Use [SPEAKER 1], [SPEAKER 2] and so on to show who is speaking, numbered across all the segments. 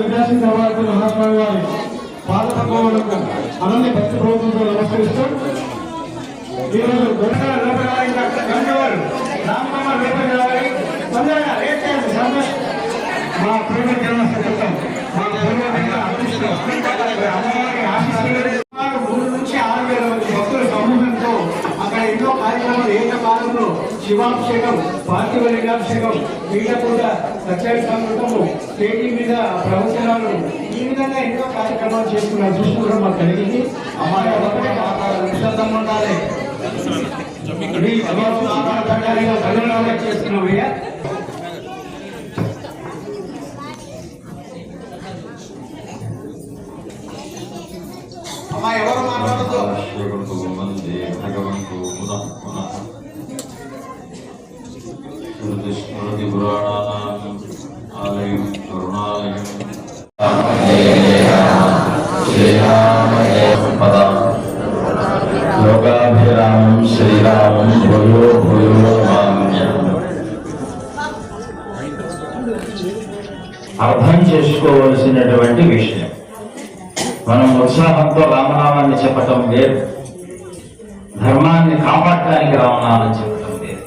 [SPEAKER 1] వికాసం తర్వాత మహాస్వామి వారి పాదపకోవలకు అనన్య భక్తి ప్రభుత్వంతో నమస్కరిస్తూ ఈరోజు దొరకల లోపల గంగవారు రామమ్మ లోపల రావాలి తొందరగా రేట్ చేయండి సంతోష్ మా ప్రేమ జన్మ సత్యం మా ప్రేమ అమ్మవారి ఆశీస్సులు. మూడు నుంచి ఆరు వేల మంది భక్తుల సమూహంతో అక్కడ ఎన్నో కార్యక్రమాలు స్థానంలో శివాభిషేకం పార్థివ లింగాభిషేకం పీఠపూజ సత్యారి సంగతము స్టేజీ మీద ప్రవచనాలు ఈ విధంగా ఎన్నో కార్యక్రమాలు చేసుకున్న అదృష్టం కూడా మాకు కలిగింది అమ్మాయి ఒకటే నిశ్శబ్దం ఉండాలి. ఇది భగవంతుడు అమ్మా ఎవరు
[SPEAKER 2] మాట్లాడుతూ? భగవంతు పునః పునః శ్రీరామం భయో భయో అర్థం చేసుకోవలసినటువంటి విషయం. మనం ఉత్సాహంతో రామనామాన్ని చెప్పటం లేదు. ధర్మాన్ని కాపాడటానికి రామనామం చెప్పటం లేదు.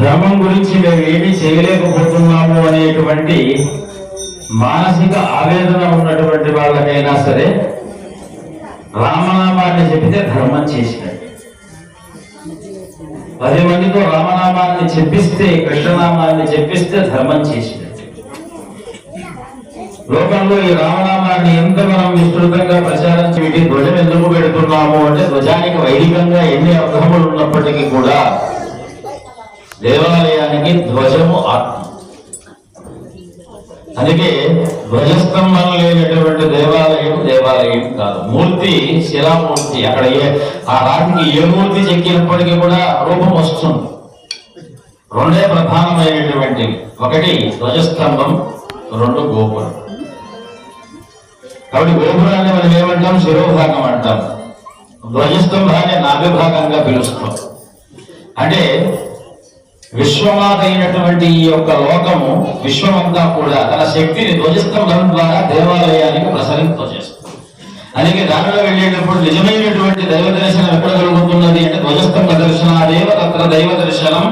[SPEAKER 2] ధర్మం గురించి మేము ఏమీ చేయలేకపోతున్నాము అనేటువంటి మానసిక ఆవేదన ఉన్నటువంటి వాళ్ళకైనా సరే రామనామాన్ని చెప్పితే ధర్మం చేసినట్టు పది మందితో రామనామాన్ని చెప్పిస్తే కృష్ణనామాన్ని చెప్పిస్తే ధర్మం చేసినట్టు లోకంలో ఈ రామనామాన్ని ఎంత మనం విస్తృతంగా ప్రచారం చేయటి ధ్వజం ఎందుకు పెడుతున్నాము అంటే ధ్వజానికి వైదికంగా ఎన్ని అర్థములు ఉన్నప్పటికీ కూడా దేవాలయానికి ధ్వజము ఆత్మ. అందుకే ధ్వజస్తంభం లేనటువంటి దేవాలయం దేవాలయం కాదు. మూర్తి శిలామూర్తి అక్కడ ఏ ఆ రాతికి ఏ మూర్తి చెక్కినప్పటికీ కూడా రూపం వస్తుంది. రెండే ప్రధానమైనటువంటి. ఒకటి ధ్వజస్తంభం రెండు గోపురం. కాబట్టి గోపురాన్ని మనం ఏమంటాం? శిరోభాగం అంటాం. ధ్వజస్తంభాన్ని నాభిభాగంగా పిలుస్తాం. అంటే విశ్వమాత అయినటువంటి ఈ యొక్క లోకము విశ్వమంతా కూడా తన శక్తిని ధ్వజస్తంభం ద్వారా దేవాలయానికి ప్రసరింపజేస్తుంది. అందుకే దానిలో వెళ్ళేటప్పుడు నిజమైనటువంటి దైవ దర్శనం ఎక్కడ కలుగుతున్నది అంటే ధ్వజస్తంభ దర్శన దేవ తత్ర దైవ దర్శనం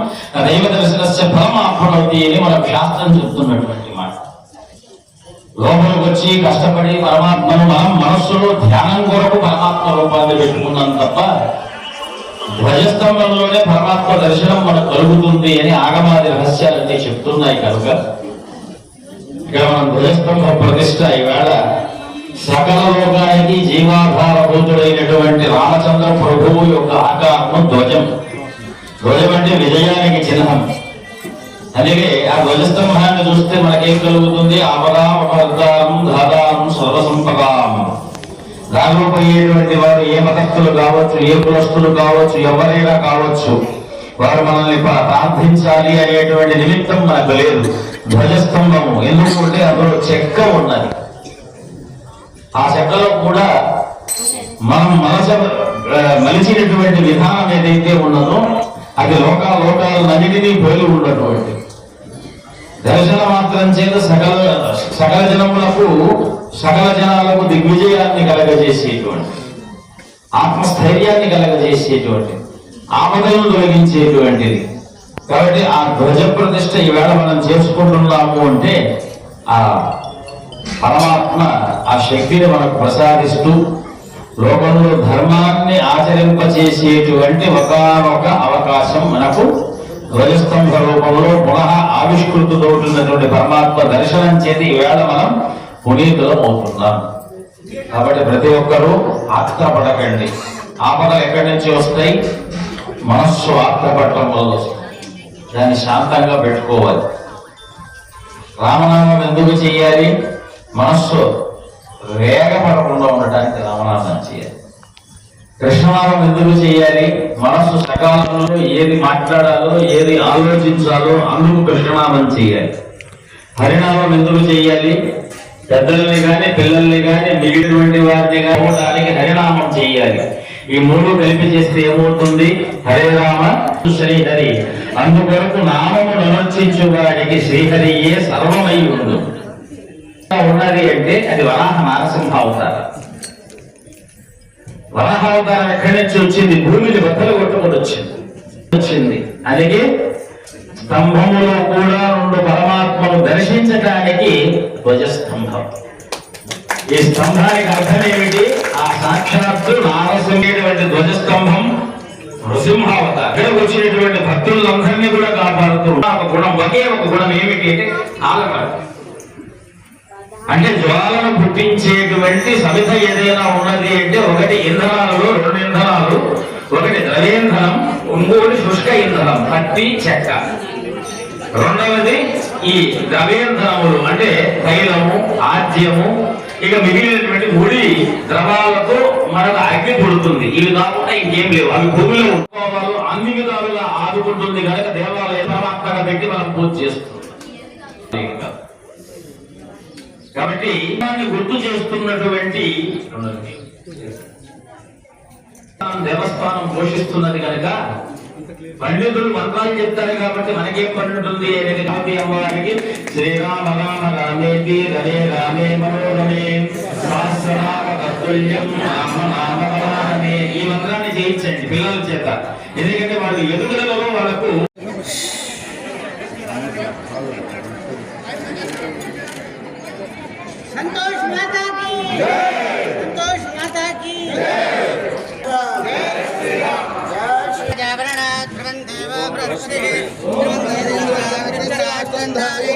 [SPEAKER 2] దైవ దర్శనస్య పరమాత్మనవుతి అని మన శాస్త్రం చెప్తున్నటువంటి మాట. లోపలికి వచ్చి కష్టపడి పరమాత్మను మనం మనస్సులో ధ్యానం కొరకు పరమాత్మ రూపాన్ని పెట్టుకున్నాం తప్ప ధ్వజస్తంభంలోనే పరమాత్మ దర్శనం మనకు కలుగుతుంది అని ఆగమాది రహస్యాలన్నీ చెప్తున్నాయి కనుక ఇక్కడ మనం ధ్వజస్తంభ ప్రతిష్ట ఈవేళ సకల లోకానికి జీవాధారభూతుడైనటువంటి రామచంద్ర ప్రభువు యొక్క ఆకారము ధ్వజం. ధ్వజం అంటే విజయానికి చిహ్నం. అందుకే ఆ ధ్వజస్తంభాన్ని చూస్తే మనకేం కలుగుతుంది? ఆపదాం అపదాం ధాదాం సర్వసంపదాం. దానిలో వారు ఏ మతస్థులు కావచ్చు ఏ కులస్తులు కావచ్చు ఎవరైనా కావచ్చు వారు మనల్ని ప్రార్థించాలి అనేటువంటి నిమిత్తం మనకు లేదు. ధ్వజస్తంభము ఎందుకంటే అందులో చెక్క ఉన్నది. ఆ చెక్కలో కూడా మనం మనస మలిచినటువంటి విధానం ఏదైతే ఉన్నదో అది లోకాల లోకాలన్నిటినీ పోలి ఉన్నటువంటి దర్శన మాత్రం చేత సకల సకల జనములకు సకల జనాలకు దిగ్విజయాన్ని కలగజేసేటువంటి ఆత్మస్థైర్యాన్ని కలగజేసేటువంటి ఆపదలను తొలగించేటువంటిది. కాబట్టి ఆ ధ్వజ ప్రతిష్ట ఈవేళ మనం చేసుకుంటున్నాము అంటే ఆ పరమాత్మ ఆ శక్తిని మనకు ప్రసాదిస్తూ లోకంలో ధర్మాన్ని ఆచరింపచేసేటువంటి ఒకనొక అవకాశం మనకు ధ్వజస్తంభ రూపంలో పునః ఆవిష్కృతుడవుతున్నటువంటి పరమాత్మ దర్శనం చేతి ఈవేళ మనం పునీతులం అవుతున్నాం కాబట్టి ప్రతి ఒక్కరూ ఆత్మపడకండి. ఆపదలు ఎక్కడి నుంచి వస్తాయి? మనస్సు ఆత్మపడటం వల్ల దాన్ని శాంతంగా పెట్టుకోవాలి. రామనామం ఎందుకు చేయాలి మనస్సు వేగపడకుండా ఉండటానికి రామనామం చేయాలి కృష్ణనామం ఎందుకు చేయాలి మనస్సు సకాలంలో ఏది మాట్లాడాలో ఏది ఆలోచించాలో అందుకు కృష్ణనామం చేయాలి హరినామం ఎందుకు చేయాలి పెద్దల్ని కానీ పిల్లల్ని కానీ మిగిలినటువంటి వారిని కానీ దానికి హరినామం చేయాలి. ఈ మూడు కలిపి చేస్తే ఏమవుతుంది? హరే రామ శ్రీ హరి అందుకొరకు నామము నమర్చించు వాడికి శ్రీహరియే సర్వమై ఉండు. ఉన్నది అంటే అది వరాహ నారసింహ అవతారం. వరాహ అవతారం ఎక్కడి నుంచి వచ్చింది? భూమిని బద్దలు కొట్టుకొని వచ్చింది. వచ్చింది. అందుకే స్తంభములో కూడా రెండు పరమాత్మను దర్శించటానికి ధ్వజస్తంభం. ఈ స్తంభానికి అర్థం ఏమిటి? ఆ సాక్షాత్తు నారసింహేటువంటి ధ్వజస్తంభం నృసింహావతారం. ఇక్కడికి వచ్చినటువంటి భక్తులందరినీ కూడా కాపాడుతూ ఒక గుణం ఒకే ఒక గుణం ఏమిటి అంటే ఆలకడం అంటే జ్వాలను పుట్టించేటువంటి సవిత ఏదైనా ఉన్నది అంటే ఒకటి ఇంధనాలు రెండు ఇంధనాలు ఒకటి ద్రవేంధనం ఇంకోటి శుష్క ఇంధనం పత్తి చెక్క. రెండవది ఈ ద్రవేంధనములు అంటే తైలము ఆద్యము ఇక మిగిలినటువంటి ముడి ద్రవాలతో మనకు అగ్ని పుడుతుంది. ఇవి కాకుండా ఇంకేం లేవు. అవి భూమిలో ఉంటుకోవాలి అన్ని విధాలుగా ఆదుకుంటుంది కనుక దేవాలయం పరమాత్మగా పెట్టి మనం పూజ చేస్తుంది కాబట్టి దాన్ని గుర్తు చేస్తున్నటువంటి దేవస్థానం పోషిస్తున్నది కనుక పండితులు మంత్రాలు చెప్తారు కాబట్టి మనకేం పండుతుంది అనేది కాపీ అమ్మవారికి? శ్రీరామ రామ రామే రమే రామే మనోరమే సహస్రనామతుల్యం ఈ మంత్రాన్ని చేయించండి పిల్లల చేత. ఎందుకంటే వాళ్ళు ఎదుగుదలలో వాళ్ళకు
[SPEAKER 3] సంతోష్
[SPEAKER 4] మాతా
[SPEAKER 3] Daddy.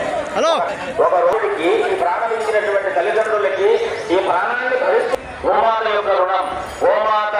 [SPEAKER 4] హలో.
[SPEAKER 3] ఒక రోజుకి ఈ ప్రాణం ఇచ్చినటువంటి తల్లిదండ్రులకి ఈ ప్రాణాన్ని భరిస్తూ గోమాత యొక్క రుణం. గోమాత